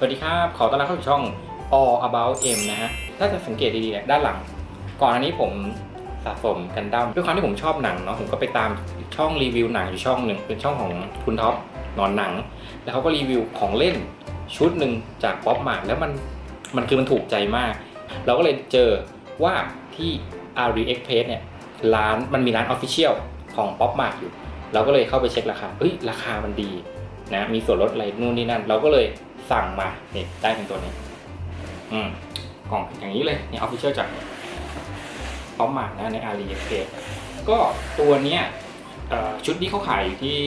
สวัสดีครับ ขอต้อนรับเข้าสู่ช่อง All About M นะฮะ ถ้าจะสังเกตดีๆเนี่ยด้านหลัง ก่อนอันนี้ผมสะสมกันดั้มด้วยความที่ผมชอบหนังเนาะ ผมก็ไปตามช่องรีวิวหนังอยู่ช่องหนึ่งเป็นช่องของคุณท็อปนอนหนัง แล้วเขาก็รีวิวของเล่นชุดหนึ่งจากป๊อปมาแล้วมันมันคือมันถูกใจมาก เราก็เลยเจอว่าที่ AliExpress เนี่ยร้านมันมีร้าน Official ของป๊อปมาอยู่ เราก็เลยเข้าไปเช็คราคาเฮ้ยราคามันดีนะมีส่วนลดอะไรนู่นนี่นั่น เราก็เลย สั่งมาเนี่ยได้เป็นตัวนี้ อืมกล่องอย่างนี้เลยเนี่ย Official จากป๊อปมานะใน AliExpress ก็ตัวเนี้ยชุดนี้เขาขายอยู่ที่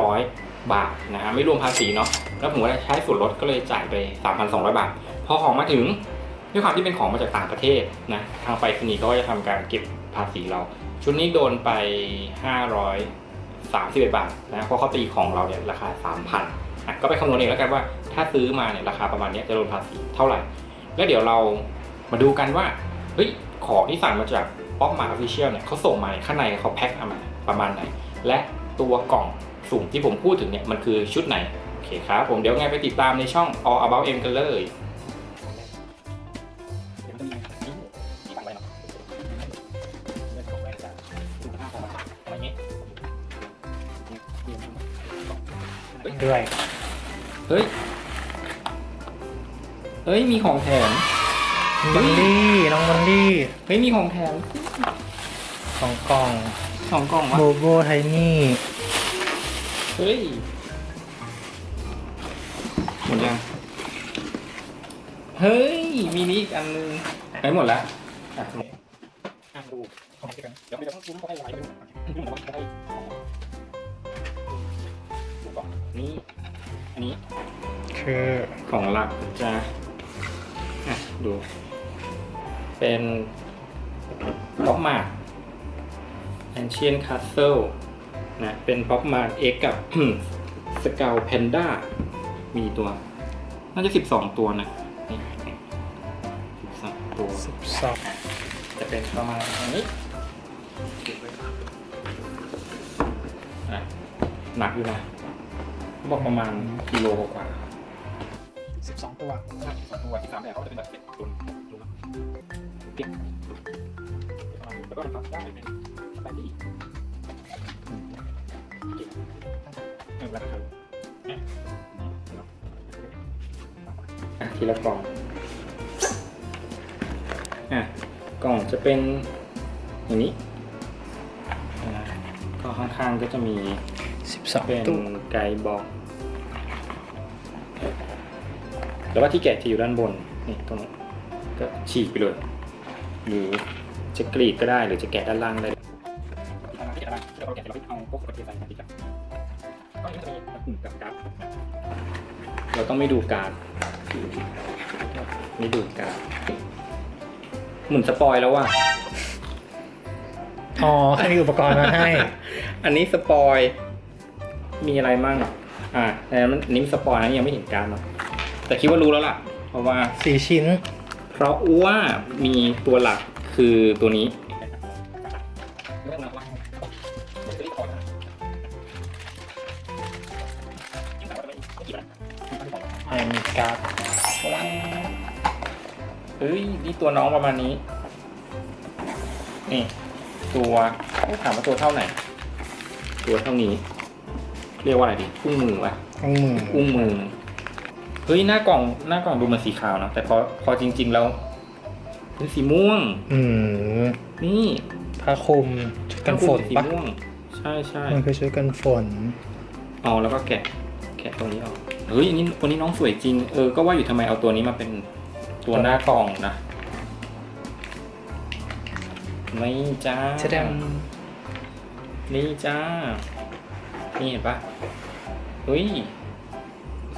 3,500 บาทนะฮะไม่รวมภาษีเนาะแล้วผมก็ใช้ส่วนลดก็เลยจ่ายไป 3,200 บาท พอของมาถึงด้วยความที่เป็นของมาจากต่างประเทศนะทางไปรษณีย์ก็จะทำการเก็บภาษีเรา ชุดนี้โดนไป 531 บาทนะเพราะเขาตีของเราเนี่ยราคา 3,000 ก็ไปคำนวณเองแล้วกันว่า ถ้าซื้อมาเนี่ยราคาประมาณนี้จะโดนภาษีเท่าไหร่ แล้วเดี๋ยวเรามาดูกันว่าเฮ้ยของที่สั่งมาจากป๊อปมาออฟฟิเชียลเนี่ยเขาส่งมาข้างในเขาแพ็คมาประมาณไหน และตัวกล่องสุ่มที่ผมพูดถึงเนี่ยมันคือชุดไหนโอเคครับผมเดี๋ยวไงไปติดตามในช่อง All About M กันเลย ด้วย เฮ้ย เฮ้ย มีของแถม บอลลี่น้องบอลลี่เฮ้ย มีของแถมของกล่องสองกล่องวะ โบโบไทนี่เฮ้ย หมดยัง เฮ้ย มีนี้อีกอันนึงไปหมดแล้วอะสมมติอะดูเดี๋ยวไม่ต้องคุ้มก็ได้ไว้ดูดูก่อนก็ได้ดูก่อ นนี่อันนี้คือของหลักจะอะดู เป็นป๊อปมาร์ Ancient Castle นะเป็นป๊อปมาร์ X กับสเกลแพนด้ามีตัว น่าจะ 12 ตัวนะนี่12ตัวสิบสองจะเป็นประมาณนี้อะหนักอยู่นะบอ กประมาณกิโลกว่าสิบสองตัวใช่สองตัวที่สามแบบเขาจะเป็นแบบเป็ดตุนตุนเก็บแล้วก็ทำได้เป็นสไปดี้เก็บเออแล้วก็ทำอะทีละกล่องอะกล่องจะเป็นอย่างนี้นะก็ข้างๆก็จะมีสิบสองเป็นตัวไกด์บอก แล้วว่าที่แกะจะอยู่ด้านบนนี่ตรงนี้ก็ฉีกไปเลย หรือจะกรีดก็ได้หรือจะแกะด้านล่างได้ที่อะไรเราแกะเราเอาพวกประเภทใส่มาดีกว่าก็จะมีหุ่นกับการ์ดเราต้องไม่ดูการ์ดไม่ดูการ์ดหมุนสปอยแล้วว่ะอ๋อเขามีอุปกรณ์มาให้ อันนี้สปอย มีอะไรมั่งอ่าแต่มันอันนี้สปอยนะยังไม่เห็นการดเนาะ แต่คิดว่ารู้แล้วล่ะ เพราะว่า สี่ชิ้น เพราะว่ามีตัวหลักคือตัวนี้แอมมีการ์ดเฮ้ยนี่ตัวน้องประมาณนี้ นี่ ตัวต้องถามว่าตัวเท่าไหน ตัวเท่านี้ เรียกว่าอะไรดีอุ้งมือวะ ทั้งมือ อุ้งมือ เฮ้ยหน้ากล่องหน้ากล่องดูเหมันสีขาวนะแต่พอพอจริง ๆ แล้วเป็นสีม่วง อืมนี่ผ้าคลุมชุดกันฝนสีปะม่วงใช่ใช่มันคือชุดกันฝนเอาแล้วก็แกะ แกะตรงนี้ออกเฮ้ยอันนี้ตัวนี้น้องสวยจริงเออก็ว่าอยู่ทำไมเอาตัวนี้มาเป็นตัวหน้ากล่องนะไม่จ้าแสดงนี่จ้า นี่เห็นปะเฮ้ย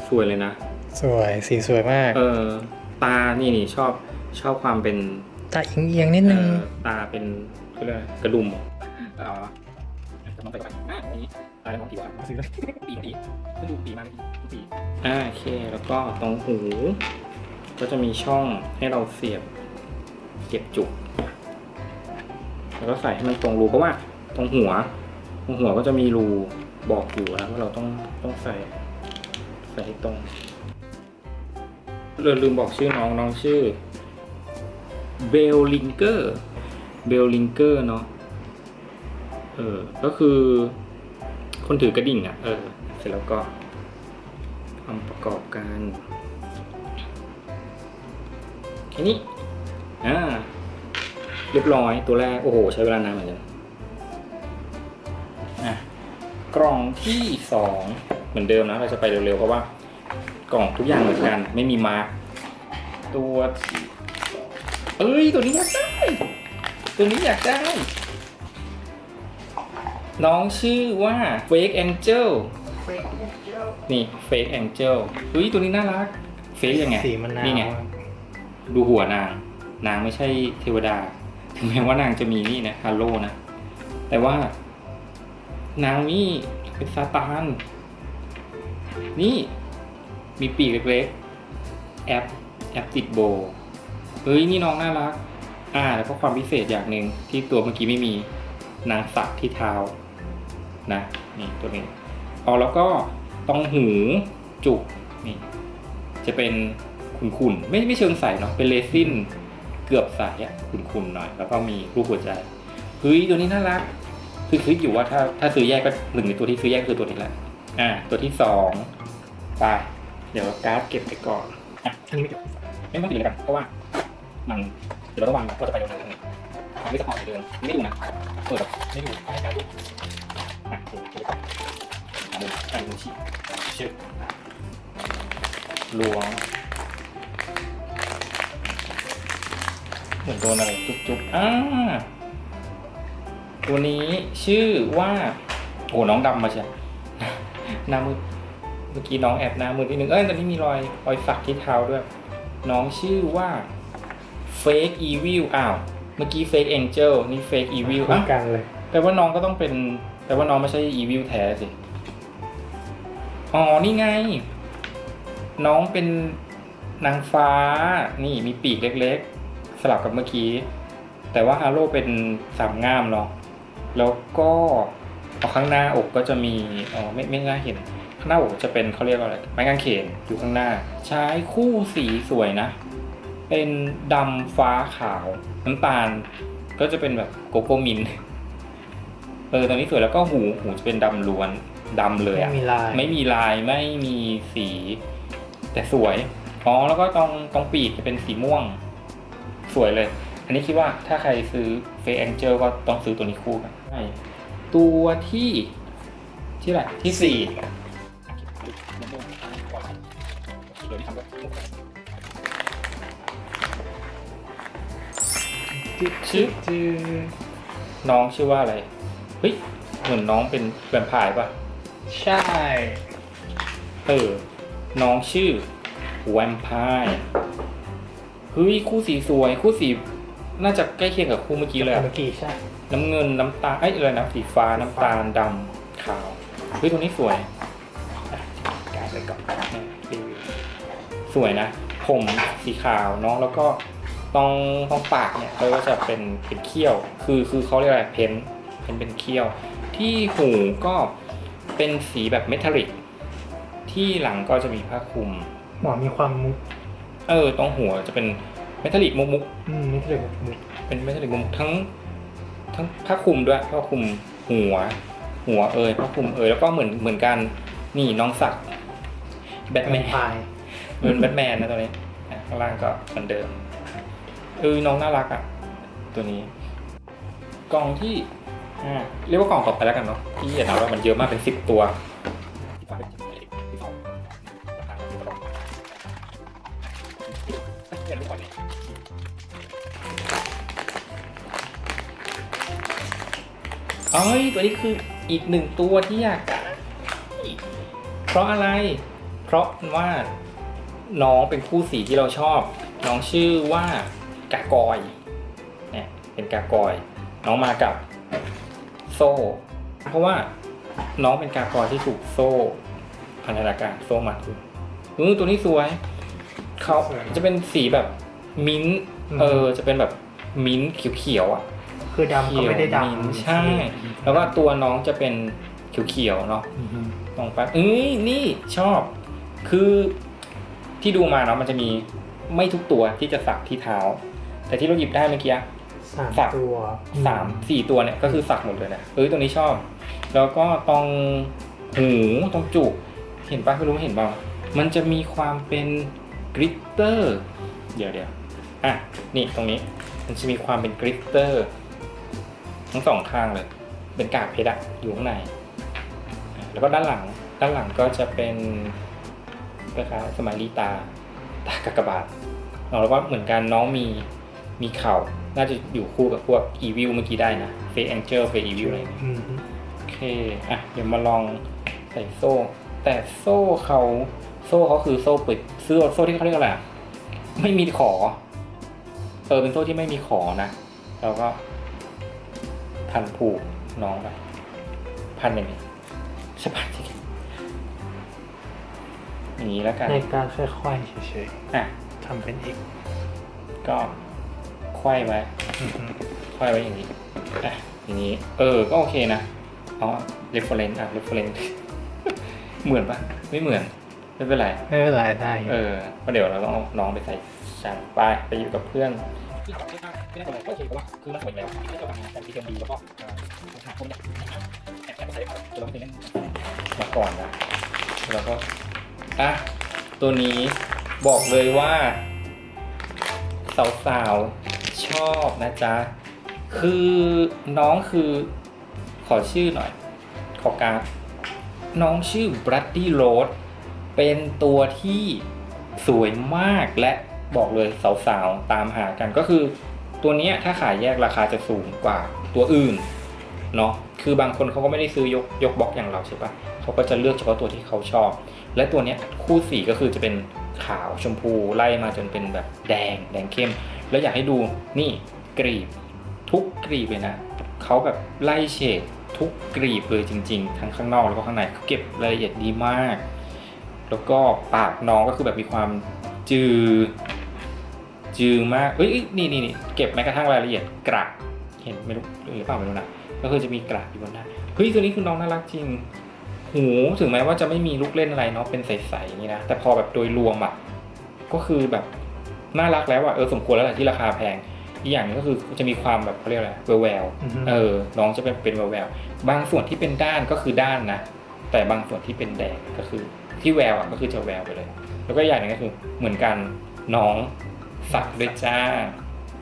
สวยเลยนะ สวยสีสวยมาก เออตานี่นี่ชอบชอบความเป็นตาเอียงๆนิดนึงเอ่อตาเป็นเขาเรียกอะไรกระดุมเหรออ๋อจะมองไปก่อนอะอันนี้อะไรมองกี่วันปีปีก็ดูปีมากปีอ่าโอเคแล้วก็ตรงหู ก็จะมีช่องให้เราเสียบเก็บจุก แล้วก็ใส่ให้มันตรงรูเพราะว่าตรงหัว ตรงหัวก็จะมีรูบอกอยู่นะว่าเราต้องต้องใส่ ใส่ให้ตรงเราลืมบอกชื่อน้องน้องชื่อเบลลิงเกอร์เบลลิงเกอร์เนาะเออก็คือคนถือกระดิ่งอะ่ะ เออ เสร็จแล้วก็ทำประกอบกันแค่นี้อ่าเรียบร้อยตัวแรก โอ้โห ใช้เวลานานเหมือนกันอะกล่องที่สอง เหมือนเดิมนะเราจะไปเร็วๆเพราะว่ากล่องทุกอย่างเหมือนกัน ไม่มีมาร์กตัวที่เอ้ยตัวนี้อยากได้ตัวนี้อยากได้ น้องชื่อว่า Fake Angel นี่ Fake Angel เฮ้ยตัวนี้น่ารัก Fake ยังไงสีมันนาวนี่ไงดูหัวนาง นางไม่ใช่เทวดา ถึงแม้ว่านางจะมีนี่นะฮาโลนะ แต่ว่านางนี่เป็นซาตาน นี่มีปีกเล็กๆ แอปแอปติดโบเฮ้ยนี่น้องน่ารัก อ่า แล้วก็ความพิเศษอย่างหนึ่งที่ตัวเมื่อกี้ไม่มีนางสักที่เท้านะนี่ตัวนี้อ๋อแล้วก็ต้องหูจุกนี่จะเป็นขุ่นๆไม่ไม่เชิงใสเนาะเป็นเรซินเกือบใสอะขุ่นๆหน่อย แล้วก็มีรูปหัวใจเฮ้ยตัวนี้น่ารัก คือคิดอยู่ว่าถ้าถ้าซื้อแยกก็หนึ่งในตัวที่ซื้อแยกคือตัวนี้แหละ อ่า ตัวที่สองไป เดี๋ยวการ์ดเก็บไปก่อนอะอันนี้ไม่เก็บไม่ต้องติดเลยกันเพราะว่ามันเดี๋ยวเราต้องวางก็จะไปเร็วๆนี่ไม่สปอยเดิมไม่ดูนะเปิดแบบไม่ดูไม่ได้ดูอะดี๋ยวเดี๋ยวก่อนอะดูอะดูชี้ชื่อลวงเหมือนโดนอะไรจุ๊บๆอ่าตัวนี้ชื่อว่าโอ้น้องดำมาใช่ หน้ามืดเมื่อกี้น้องแอบหน้ามืดนิดนึงเอ้ยตอนนี้มีรอยรอยสักที่เท้าด้วย น้องชื่อว่า Fake Evil อ้าว เมื่อกี้ Fake Angel นี่ Fake Evil คู่อะกันเลยแปลว่าน้องก็ต้องเป็นแปลว่าน้องไม่ใช่ Evil แท้สิ อ๋อ นี่ไง น้องเป็นนางฟ้า นี่มีปีกเล็กๆ สลับกับเมื่อกี้ แต่ว่าฮาโร่เป็นสามง่ามเนาะ แล้วก็ เอาข้างหน้าอกก็จะมีอ๋อไม่ไม่น่าเห็น ข้างหน้าอกจะเป็นเขาเรียกว่าอะไรไม้กางเขนอยู่ข้างหน้า ใช้คู่สีสวยนะ เป็นดำฟ้าขาวน้ำตาล ก็จะเป็นแบบโกโก้มินท์เออตรงนี้สวยแล้วก็หูหูจะเป็นดำล้วนดำเลยไม่อะมีลายไม่มีลายไม่มีสี แต่สวยอ๋อแล้วก็ตรงตรงปีกจะเป็นสีม่วง สวยเลย อันนี้คิดว่าถ้าใครซื้อเฟ a แองเจลก็ต้องซื้อตัวนี้คู่กันใช่ ตัวที่ที่อะไรที่สี่ชื่อจือน้องชื่อว่าอะไร เฮ้ย เหมือนน้องเป็นแวมไพร์ป่ะ ใช่ เออ น้องชื่อแวมไพร์ เฮ้ย คู่สีสวย คู่สี น่าจะใกล้เคียงกับคู่เมื่อกี้เลยอะเมื่อกี้ใช่น้ำเงินน้ำตาลเอ้ยอะไรนะสีฟ้าน้ำตาลดำขาวเฮ้ยตัวนี้สวยอะกายไปก่อนเนี่ยรีวิวสวยนะ ผมสีขาวเนาะแล้วก็ตรงตรงปากเนี่ยเขาก็จะเป็นเป็นเขี้ยว คือคือเขาเรียกอะไรเพ้นเพ้นเป็นเขี้ยว ที่หูก็เป็นสีแบบเมทัลลิกที่หลังก็จะมีผ้าคลุมหมอมีความมุกเออตรงหัวจะเป็น เมทัลลิกมุกมุกอืมนี่เลยมุกเป็นเมทัลลิกมุกทั้ง ทั้งผ้าคลุมด้วยผ้าคลุมหัว หัวเอยผ้าคลุมเอยแล้วก็เหมือนเหมือนกันนี่น้องสักแบทแมนพายเหมือนแบทแมนนะตัวนี้อะข้างล่างก็เหมือนเดิมเออน้องน่ารักอะ ตัวนี้ กล่องที่อ่าเรียกว่ากล่องต่อไปแล้วกันเนาะที่อย่านับว่ามันเยอะมากเป็นสิบตัว เอ้ยตัวนี้คืออีกหนึ่งตัวที่อยากเพราะอะไร เพราะว่าน้องเป็นคู่สีที่เราชอบ น้องชื่อว่ากากอยเนี่ยเป็นกากอย น้องมากับโซ่ เพราะว่าน้องเป็นกากอยที่ถูกโซ่พันธนาการโซ่มัดอยู่เออตัวนี้สวยเขาจะเป็นสีแบบมิ้นเออจะเป็นแบบมิ้นเขียวๆอะ คือดำก็ไม่ได้เขียวมิ้นดำท์ใช่ แล้วก็ตัวน้องจะเป็นเขียวๆเนาะอือฮึตรงไปเอ้ยนี่ชอบ คือที่ดูมาเนาะมันจะมีไม่ทุกตัวที่จะสักที่เท้า แต่ที่เราหยิบได้เมื่อกี้สามสักตัวสามสี่ตัวเนี่ยก็คือสักหมดเลยนะเอ้ยตัวนี้ชอบ แล้วก็ตรงหูตรงจุกเห็นปะไม่รู้เห็นเปล่ามันจะมีความเป็นกริตเตอร์ เดี๋ยวเดี๋ยวอะนี่ตรงนี้ มันจะมีความเป็นกริตเตอร์ ทั้งสองข้างเลย เป็นกากเพชรอะอยู่ข้างในอะแล้วก็ด้านหลัง ด้านหลังก็จะเป็นคล้ายๆสมัยลีตา ตากากบาทอ๋อแล้วก็เหมือนกันน้องมีมีเข่า น่าจะอยู่คู่กับพวกอีวิลเมื่อกี้ได้นะเฟซแองเจิลเฟซอีวิลอะไรอย่างเงี้ยอืมโอเค อะ เดี๋ยวมาลองใส่โซ่ แต่โซ่เขาโซ่เขาคือโซ่ปิดโซ่โซ่ที่เขาเรียกอะไรอะไม่มีขอ เออเป็นโซ่ที่ไม่มีขอนะ แล้วก็ พันผูกน้องไปพันอย่างนี้ใช่ปะอย่างนี้แล้วกันในการค่อยๆเฉยอะ ๆทำเป็นอีกก็ไขว้ไว้อืมไขว้ไว้อย่างนี้อะอย่างนี้ เออ ก็โอเคนะอ๋อ reference อะ reference เหมือนปะไม่เหมือน ไม่เป็นไร ไม่เป็นไรได้เออก็เดี๋ยวเราต้องเอาน้องไปใส่ชั้นไปไปอยู่กับเพื่อน ที่ของเพื่อนไม่ได้อะไรก็โอเคว่าคือมันสวยแล้วที่จะทำงานกันที่เดิมดีแล้วก็หาคนเนี่ยแอบแอบใส่ก่อนเราไม่ได้เล่นมาก่อนนะแล้วก็อะตัวนี้บอกเลยว่า สาวๆชอบนะจ๊ะ คือน้องคือขอชื่อหน่อย ขอการน้องชื่อ Brady Road เป็นตัวที่สวยมากและ บอกเลยสาวๆตามหากันก็คือตัวนี้ถ้าขายแยกราคาจะสูงกว่าตัวอื่นเนาะคือบางคนเขาก็ไม่ได้ซื้อยกยกบล็อกอย่างเราใช่ปะเขาก็จะเลือกเฉพาะตัวที่เขาชอบ และตัวนี้คู่สีก็คือจะเป็นขาวชมพูไล่มาจนเป็นแบบแดงแดงเข้ม แล้วอยากให้ดูนี่กรีบ ทุกกรีบเลยนะเขาแบบไล่เฉดทุกกรีบเลยจริง ๆ ทั้งข้างนอกแล้วก็ข้างในเขาเก็บรายละเอียดดีมาก แล้วก็ปากน้องก็คือแบบมีความจือ จือมากเอ้ยเอ้ยนี่นี่นี่เก็บแม้กระทั่งรายละเอียดกระเห็นไม่รู้หรือเปล่าไม่รู้นะก็คือจะมีกระอยู่บนหน้าเฮ้ยตัวนี้คือน้องน่ารักจริง หูถึงแม้ว่าจะไม่มีลูกเล่นอะไรเนาะเป็นใสๆอย่างนี้นะแต่พอแบบโดยรวมอะก็คือแบบน่ารักแล้วอะเออสมควรแล้วแหละที่ราคาแพงอีกอย่างหนึงก็คือจะมีความแบบเขาเรียกอะไรแววแววๆอือฮึเออน้องจะเป็นเป็นแววแววๆบางส่วนที่เป็นด้านก็คือด้านนะ แต่บางส่วนที่เป็นแดงก็คือที่แววอะก็คือจะแววไปเลย แล้วก็อย่างหนึงก็คือเหมือนกันน้อง สักด้วยจ้า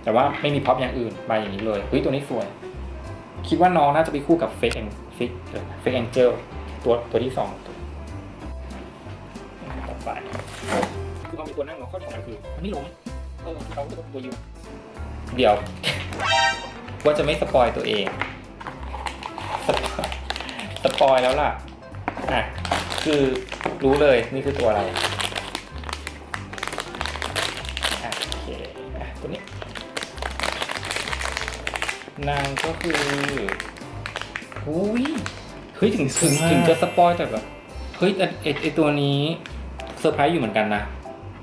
แต่ว่าไม่มีพ็อปอย่างอื่นมาอย่างนี้เลยเฮ้ยตัวนี้สวย คิดว่าน้องน่าจะไปคู่กับเฟกแองฟิกเฟกแองเจลตัวตัวที่สองต่อไปคือความเป็นตัวนั่งเนาข้อดีของมันคือมันไม่ล้มเออเราก็ตัวยืนเดี๋ยว ว่าจะไม่สปอยตัวเองสปอยแล้วล่ะอะคือรู้เลยนี่คือตัวอะไร ตัวนี้ นางก็คืออุ้ยเฮ้ยถึงถึงถึงจะสปอยแต่แบบเฮ้ยแต่ไอไอตัวนี้เซอร์ไพรส์อยู่เหมือนกันนะ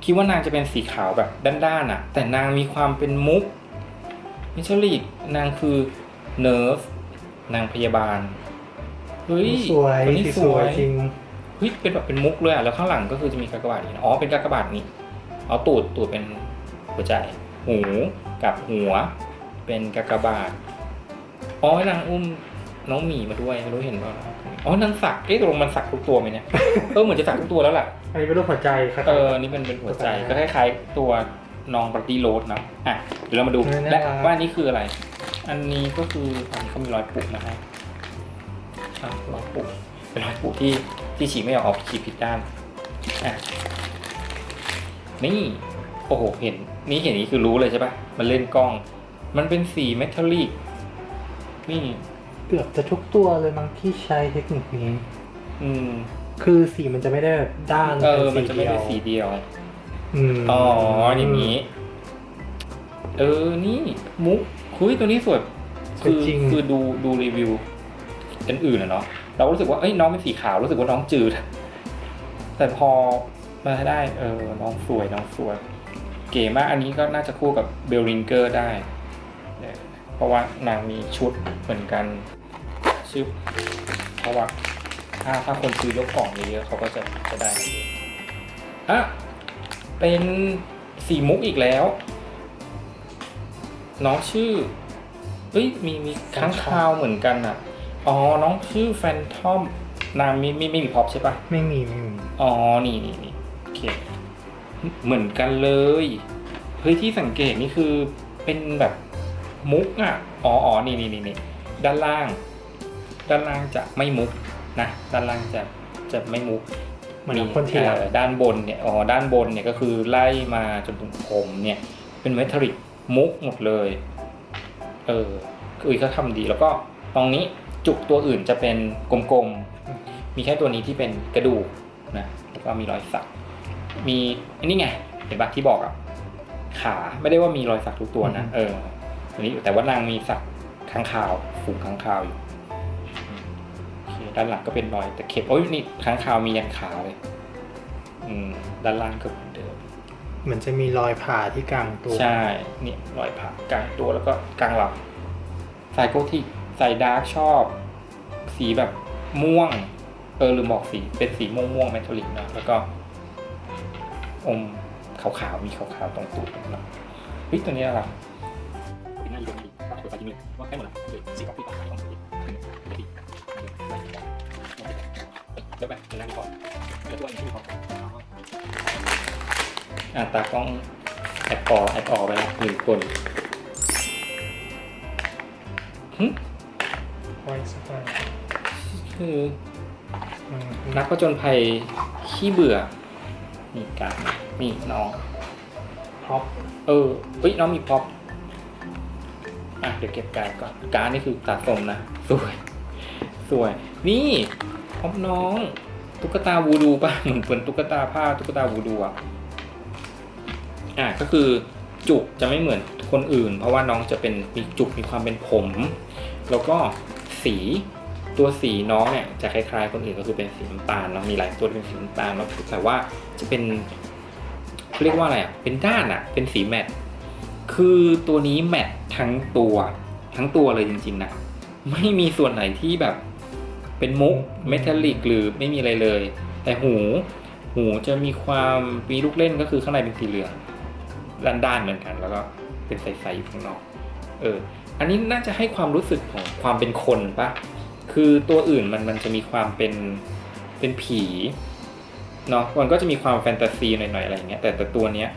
คิดว่านางจะเป็นสีขาวแบบด้านๆอะ แต่นางมีความเป็นมุกมิชลิกนางคือเนิร์ฟนางพยาบาลเฮ้ยสวยตัวนี้สีสสววยยจริงเฮ้ยเป็นแบบเป็นมุกเลยอะแล้วข้างหลังก็คือจะมีกากบาทนี่นะอ๋อเป็นกากบาทนี่เอาตูดตูดเป็นหัวใจ หูกับหัว เป็นกากบาทอ๋อนางอุ้มน้องหมีมาด้วยไม่รู้เห็นเปล่าอ๋อนางสักเอ๊ะตกลงมันสักทุกตัวไหมเนี่ยเออเหมือนจะสักทุกตัวแล้วล่ะอันนี้เป็นรูปหัวใจครับเออนี่เป็นเป็นหัวใจก็คล้ายๆตัวน้องบัตตี้โรสนะอะเดี๋ยวเรามาดูและว่าอันนี้คืออะไร อันนี้ก็คืออันนี้เขามีรอยปุกมาให้อะรอยปุกเป็นรอยปุกที่ที่ฉีกไม่ออกออกฉีกผิดด้านอะนี่โอ้โหเห็น นี่เห็นนี้คือรู้เลยใช่ปะมันเล่นกล้อง มันเป็นสีเมทัลลิกนี่ เกือบจะทุกตัวเลยมั้งที่ใช้เทคนิคนี้ อืม คือสีมันจะไม่ได้แบบด้านเออป็มันจะไม่ได้สีเดียวเดียว อืมอ๋ออย่างนี้ เออนี่มุกคุยตัวนี้สวยคือคือดูดูรีวิวอันอื่นอะเนาะเราก็รู้สึกว่าเอ้ยน้องเป็นสีขาวรู้สึกว่าน้องจืด แต่พอมาได้ เออ น้องสวยน้องสวย เก๋มากอันนี้ก็น่าจะคู่กับเบลลิงเกอร์ได้เออเพราะว่านางมีชุดเหมือนกันชื่อเพราะว่าถ้าถ้าคนซื้อยกกล่องเยอะๆเขาก็จะจะได้อะเป็นสีมุกอีกแล้ว น้องชื่อเฮ้ยมีมีค้างคาวเหมือนกันอะอ๋อ น้องชื่อแฟนทอมนามมีไม่ไม่มีพร็อพใช่ปะไม่มีไม่มี อ๋อ นี่นี่นี่โอเค เหมือนกันเลยเฮ้ยที่สังเกตนี่คือเป็นแบบมุกอะ อ๋ออ๋อนี่นี่นี่นี่ด้านล่าง ด้านล่างจะไม่มุกนะ ด้านล่างจะจะไม่มุกเหมือนคนที่แล้วเอ่อด้านบนเนี่ย อ๋อ ด้านบนเนี่ยก็คือไล่มาจนถึงผมเนี่ย เป็นเมทัลลิกมุกหมดเลย เออคือเขาทำดีแล้วก็ตรงนี้จุกตัวอื่นจะเป็นกลมๆ มีแค่ตัวนี้ที่เป็นกระดูกนะ แล้วก็มีรอยสัก มีอันนี้ไง เห็นปะที่บอกอะขาไม่ได้ว่ามีรอยสักทุกตัวนะเอออันนี้แต่ว่านางมีสักข้างคาวฝูงข้างคาวอยู่อืมโอเคด้านหลังก็เป็นรอยตะเข็บโอ้ยนี่ข้างคาวมียันขาเลย อืม ด้านล่างก็เหมือนเดิมเหมือนจะมีรอยผ่าที่กลางตัว ใช่เนี่ยรอยผ่ากลางตัวแล้วก็กลางหลังสายโกธิกสายดาร์กชอบ สีแบบม่วง เออลืมบอกสีเป็นสีม่วงม่วงๆเมทัลลิกนะแล้วก็ อมขาวๆมีขาวๆตรงตูดนะเฮ้ยตัวนี้อะไรเป็นหน้าอยู่ตรงนี้ก็เปิดไฟทิ้งเลยว่าใกล้หมดแล้วเดี๋ยวสีกาแฟต่อไปต้องสีเดี๋ยวแบบนั่งก่อนเดี๋ยวตัวนี้ที่เขาอ่าตากล้องแอดออกแอดออกไปแล้วหนึ่งคนหึไว้สักหน่อยคืออืมนักผจญภัยขี้เบื่อ นี่การดนี่น้องท็อปเออเฮ้ยน้องมีพ็อปอะเดี๋ยวเก็บการดก่อนการดนี่คือสะสมนะสวย สวย นี่พ็อปน้องตุ๊กตาวูดูป่ะเหมือนเป็นตุ๊กตาผ้าตุ๊กตาวูดูอะอะก็คือจุกจะไม่เหมือนคนอื่น เพราะว่าน้องจะเป็นมีจุกมีความเป็นผม แล้วก็สี ตัวสีน้องเนี่ยจะคล้ายๆ คนอื่นก็คือเป็นสีน้ำตาลเนาะมีหลายตัวเป็นสีน้ำตาลแล้วแต่ว่าจะเป็นเรียกว่าอะไรอะเป็นด้านอะ เป็นสีแมตต์คือตัวนี้แมตต์ทั้งตัว ทั้งตัวเลยจริงๆนะไม่มีส่วนไหนที่แบบเป็นมุกเมทัลลิกหรือไม่มีอะไรเลย แต่หู หูจะมีความมีลูกเล่นก็คือข้างในเป็นสีเหลืองด้านๆเหมือนกัน แล้วก็เป็นใสๆอยู่ข้างนอก เออ อันนี้น่าจะให้ความรู้สึกของความเป็นคนปะ คือตัวอื่นมันมันจะมีความเป็นเป็นผีเนาะมันก็จะมีความแฟนตาซีหน่อยๆอะไรอย่างเงี้ยแต่แต่ตัวเนี้ย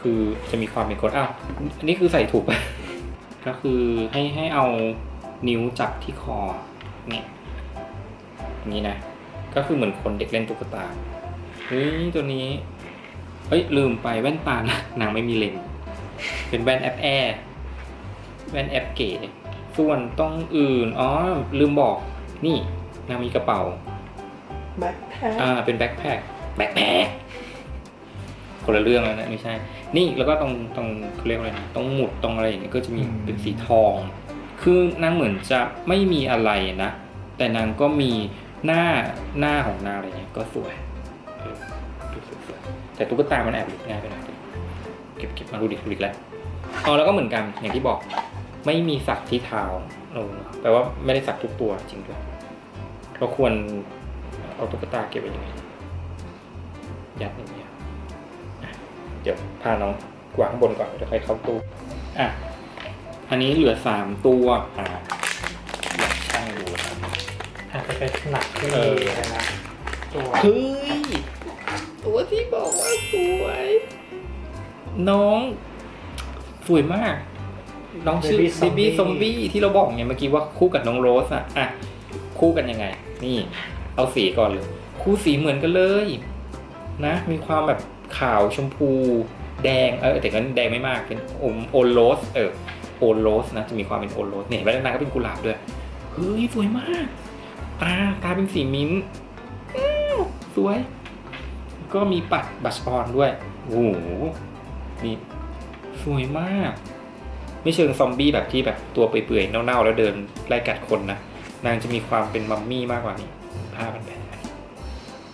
คือจะมีความเป็นคนอ้าวอันนี้คือใส่ถูกปก็คือให้ให้เอานิ้วจับที่คอเนี่ยอย่างนี้นะ ก็คือเหมือนคนเด็กเล่นตุ๊กตาเฮ้ยตัวนี้เฮ้ยลืมไปแว่นตานะนางไม่มีเลนส์เป็นแว่นแอปแอร์แว่นแอปเก๋ส่วนต้องอื่นอ๋อลืมบอก นี่นางมีกระเป๋าแบ็คแพ็คอ่าเป็นแบ็คแพคแบ็คแพคคนละเรื่องแล้วนะไม่ใช่ นี่แล้วก็ตรงตรงเขาเรียกว่าอะไรนะตรงหมุดตรงอะไรอย่างเงี้ยก็จะมีเป็นสีทอง คือนางเหมือนจะไม่มีอะไรนะ แต่นางก็มีหน้าหน้าของนางอะไรเงี้ยก็สวยเออดูสวยๆแต่ตุ๊กตามันแอบหลุดง่ายไปหน่อยเก็บเก็บมาดูดิดูดิแล้วอ๋อแล้วก็เหมือนกันอย่างที่บอก ไม่มีสักที่เท้า เออแปลว่าไม่ได้สักทุกตัวจริงด้วยเราควรเอาตุ๊กตาเก็บไว้ยังไงยัดอย่างเงี้ยอะเดี๋ยวพาน้องกวางข้างบนก่อนเดี๋ยวค่อยเข้าตู้อะอันนี้เหลือสามตัวอะอยากช่างดูนะอาจจะเป็นหนักขึ้นเออเลยนะตัวเฮ้ยตัวที่บอกว่าสวย น้อง สวยมาก น้องชื่อ b บ b y ซอมบี้ที่เราบอกไงเมื่อกี้ว่าคู่กับน้องโรสอะอะคู่กันยังไง นี่ เอาสีก่อนเลย คู่สีเหมือนกันเลย นะ มีความแบบขาวชมพู แดงเออแต่ก็แดงไม่มากเป็นอมโอโรสเออโอโรสนะจะมีความเป็นโอโรสเนี่ยเห็นไหมด้านหน้าก็เป็นกุหลาบด้วยเฮ้ยสวยมากตาตาเป็นสีมิ้นท์อื้อสวย ก็มีปัดบัชออนด้วยโอ้โหนี่สวยมาก ไม่เชิงซอมบี้แบบที่แบบตัวเปื่อยๆเน่าๆ แล้วเดินไล่กัดคนนะนางจะมีความเป็นมัมมี่มากกว่านี้ผ้าพันแผล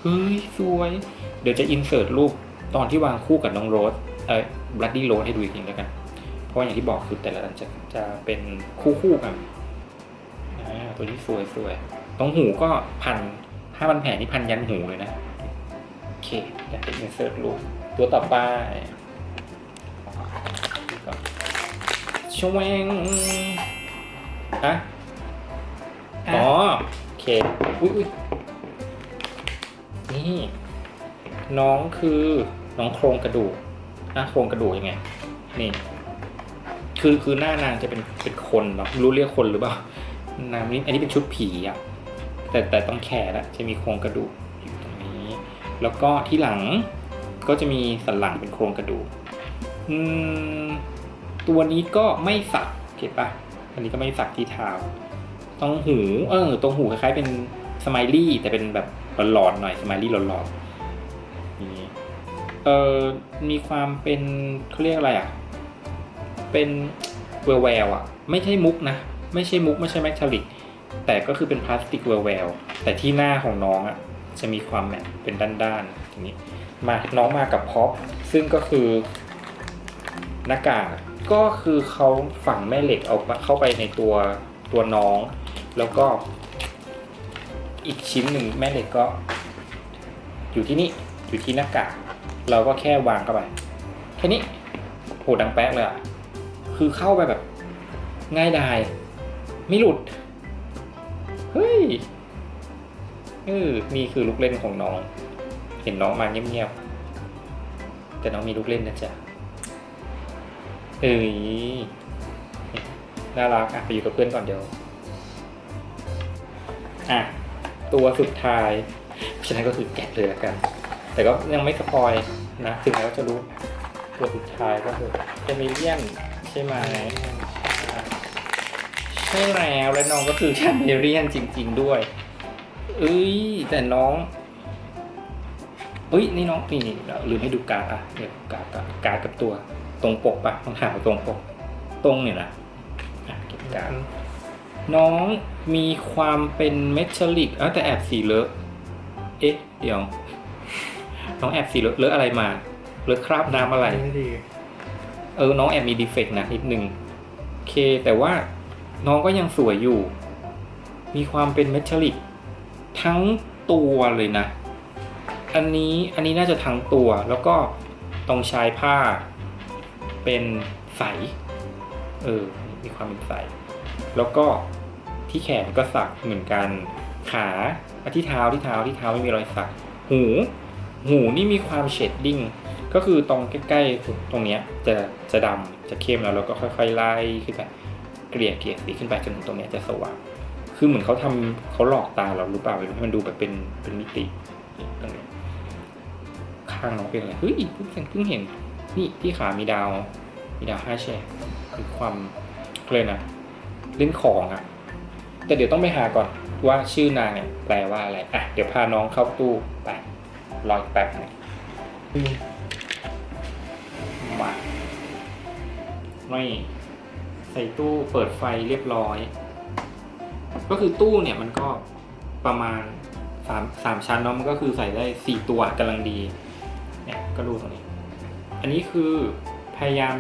เฮ้ยสวย เดี๋ยวจะอินเสิร์ตรูปตอนที่วางคู่กับน้องโรสเออบลัดดี้โรสให้ดูอีกทีแล้วกัน เพราะว่าอย่างที่บอกคือแต่ละอันจะจะเป็นคู่คู่ๆกันตัวนี้สวยสวยตรงหูก็พันผ้าพันแผลนี่พันยันหูเลยนะเคอยากจะอินเสิร์ตรูปตัวต่อไป ชวงฮะอ๋อโอเคอุ้ยอุ้ยนี่ น้องคือน้องโครงกระดูกนะโครงกระดูกยังไง นี่ คือคือหน้านางจะเป็นเป็นคนเนาะไม่รู้เรียกคนหรือเปล่านางนี่อันนี้เป็นชุดผีอะแต่แต่ต้องแขนอะจะมีโครงกระดูกอยู่ตรงนี้ แล้วก็ที่หลังก็จะมีสันหลังเป็นโครงกระดูก อืม ตัวนี้ก็ไม่สักเก็บปะอันนี้ก็ไม่สักที่เท้าตรงหูเออตรงหูคล้ายๆเป็นสไมลี่แต่เป็นแบบหลอนๆหน่อยสไมลี่หลอนๆนี่เออมีความเป็นเขาเรียกอะไรอะ เป็นแววแววอะ ไม่ใช่มุกนะ ไม่ใช่มุกไม่ใช่แมคทาลิกแต่ก็คือเป็นพลาสติกแววแววแต่ที่หน้าของน้องอะ จะมีความแมเป็นด้านๆอย่างนี้มาน้องมากับพ็อปซึ่งก็คือหน้ากาก ก็คือเขาฝังแม่เหล็กเอาเข้าไปในตัวตัวน้อง แล้วก็ อีกชิ้นหนึ่งแม่เหล็กก็ อยู่ที่นี่อยู่ที่หน้ากากเราก็แค่วางเข้าไปแค่นี้โหดังแป๊กเลยอะคือเข้าไปแบบ ง่ายดายไม่หลุด เฮ้ยเออนี่คือลูกเล่นของน้อง เห็นน้องมาเงียบๆแต่น้องมีลูกเล่นนะจ๊ะ เอ้ยน่ารักอะไปอยู่กับเพื่อนก่อนเดี๋ยว อะ ตัวสุดท้ายฉะนั้นก็คือแกะเลยละกัน แต่ก็ยังไม่สปอยนะถึงแม้วจะรู้ ตัวสุดท้ายก็คือเอมิเลียนใช่ไหมใช่แล้วและน้องก็คือแชมเบเรียนจริง ๆ ด้วย เอ้ย แต่น้องเอ้ย นี่น้องนี่นี่เราลืมให้ดูการ์ดอะเดี๋ยวการ์ดก่อนการ์ดกับตัว ตรงปกปะต้องถามว่าตรงปก ตรงเนี่ยนะอะเก็บการ์ดน้องมีความเป็นเมทัลลิกอะแต่แอบสีเลอะ เอ๊ะ เดี๋ยว น้องแอบสีเลอะเลอะอะไรมา เลอะคราบน้ำอะไรไม่ดีเออ น้องแอบมีดีเฟกต์นะนิดนึงโอเค แต่ว่าน้องก็ยังสวยอยู่ มีความเป็นเมทัลลิกทั้งตัวเลยนะ อันนี้ อันนี้น่าจะทั้งตัว แล้วก็ตรงชายผ้า เป็นใสเออมีความเป็นใสแล้วก็ที่แขนก็สักเหมือนกัน ขาที่เท้าที่เท้าที่เท้าไม่มีรอยสัก หู หูนี่มีความเชดดิ้งก็คือตรงใกล้ๆตรงเนี้ยจะจะดำจะเข้มแล้วเราก็ค่อยๆไล่ขึ้นไปเกลี่ยเกลี่ยสีขึ้นไปจนถึงตรงเนี้ยจะสว่างคือเหมือนเขาทำเขาหลอกตาเรารือเปล่าไม่รู้ให้มันดูแบบเป็นเป็นมิติตรงเนี้ข้างน้องเป็นอะไรเฮ้ยเพิ่งเพิ่งเห็น นี่ที่ขามีดาว มีดาวห้าแฉกคือความเลยนะเล่นของอะแต่เดี๋ยวต้องไปหาก่อนว่าชื่อนางเนี่ยแปลว่าอะไร อะ เดี๋ยวพาน้องเข้าตู้ไปรออีกแป๊บหนึงมาไม่ใส่ตู้เปิดไฟเรียบร้อย ก็คือตู้เนี่ยมันก็ประมาณสามสามชั้นเนาะมันก็คือใส่ได้สี่ตัวกำลังดี เนี่ยก็ดูตรงนี้ อันนี้คือพยายาม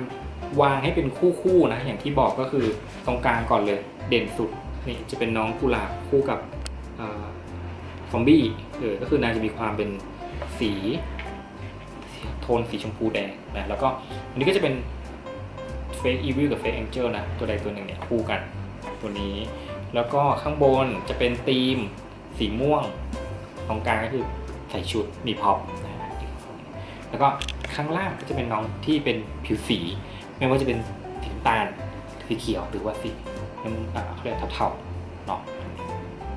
วางให้เป็นคู่คู่ๆนะ อย่างที่บอกก็คือตรงกลางก่อนเลย เด่นสุดนี่จะเป็นน้องกุหลาบคู่กับอซอมบี้เออก็คือนางจะมีความเป็นสีโทนสีชมพูแดงนะแล้วก็อันนี้ก็จะเป็น Fake Evil กับ Fake Angel นะตัวใดตัวหนึ่งเนี่ยคู่กันตัวนี้ แล้วก็ข้างบนจะเป็นธีมสีม่วง ตรงกลางก็คือใส่ชุดมีพ็อปนะแล้วก็ ข้างล่างก็จะเป็นน้องที่เป็นผิวสี ไม่ว่าจะเป็นสีน้ำตาลสีเขียวหรือว่าสีน้ำอ่าเขาเรียกเทาๆเนาะ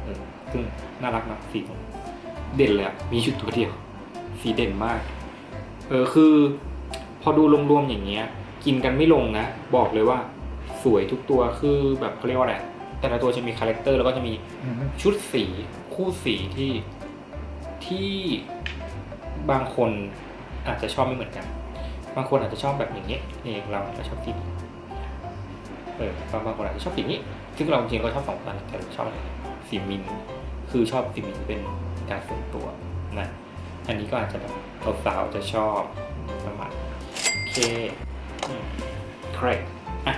เออซึ่งน่ารักนะสีเด่นเลยอะมีชุดตัวเดียว สีเด่นมาก เออคือ พอดูรวมๆอย่างเงี้ย กินกันไม่ลงนะ บอกเลยว่าสวยทุกตัวคือแบบเขาเรียกว่าอะไรแต่ละตัวจะมีคาแรคเตอร์แล้วก็จะมีชุดสีคู่สีที่ที่บางคน อาจจะชอบไม่เหมือนกัน บางคนอาจจะชอบแบบอย่างนี้นี่เราอาชอบสีนี้เออบางบางคนอาจจะชอบสีนี้ ซึ่งเราจริงก็ชอบสองอันแต่เราชอบสีมิน คือชอบสีมินเป็นการส่วนตัวนะอันนี้ก็อาจจะแบบสาวๆจะชอบประมาณโอเคครกอะ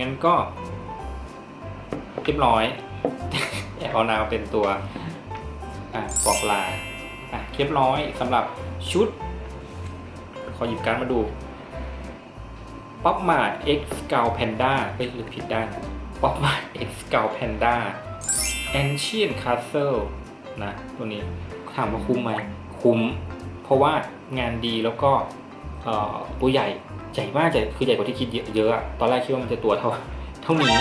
งั้นก็เรียบร้อยแอบเอานาวเป็นตัวอะบอกลาอะโอเคเรียบร้อยสำหรับชุด ขอหยิบการดมาดูป๊อปมาร์ X Scout Panda เอ้ยหรือผิดด้านป๊อปมาร์ X Scout Panda Ancient Castle นะตัวนี้ถามว่าคุ้มไหมคุ้ม เพราะว่างานดีแล้วก็เอ่อตัวใหญ่ใหญ่มากใหญ่คือใหญ่กว่าที่คิดเยอะๆอะตอนแรกคิดว่ามันจะตัวเท่าเท่านี้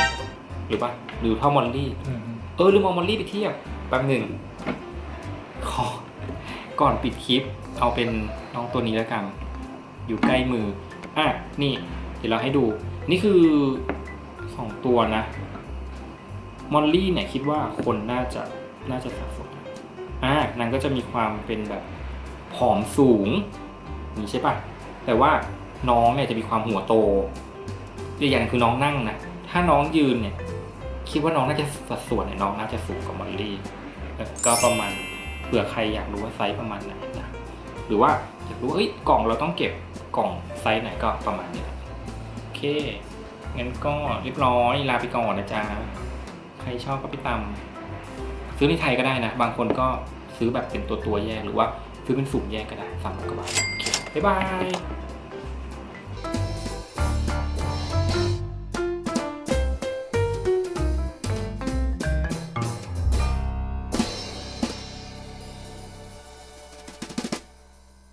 หรือปะหรือเท่ามอลลี่อืมเออลืมเอามอลลี่ไปเทียบแป๊บหนึ่งขอก่อนปิดคลิปเอาเป็นน้องตัวนี้แล้วกัน อยู่ใกล้มืออะนี่เดี๋ยวเราให้ดู นี่คือสองตัวนะมอลลี่เนี่ยคิดว่าคนน่าจะน่าจะสะสมอะนางก็จะมีความเป็นแบบผอมสูงนี่ใช่ปะแต่ว่าน้องเนี่ยจะมีความหัวโตอีกอย่างคือน้องนั่งนะถ้าน้องยืนเนี่ย คิดว่าน้องน่าจะสัดส่วนเนี่ยน้องน่าจะสูงกว่ามอลลี่แล้วก็ประมาณเผื่อใครอยากรู้ว่าไซส์ประมาณไหนนะหรือว่าอยากรู้เอ้ยกล่องเราต้องเก็บ กล่องไซส์ไหนก็ประมาณนี้แหละโอเค งั้นก็เรียบร้อยลาไปก่อนนะจ๊ะ ใครชอบก็ไปตามซื้อในไทยก็ได้นะ บางคนก็ซื้อแบบเป็นตัวตัวแยกหรือว่าซื้อเป็นสุ่มแยกก็ได้สามร้อยกว่าบาทโอเคบ๊ายบาย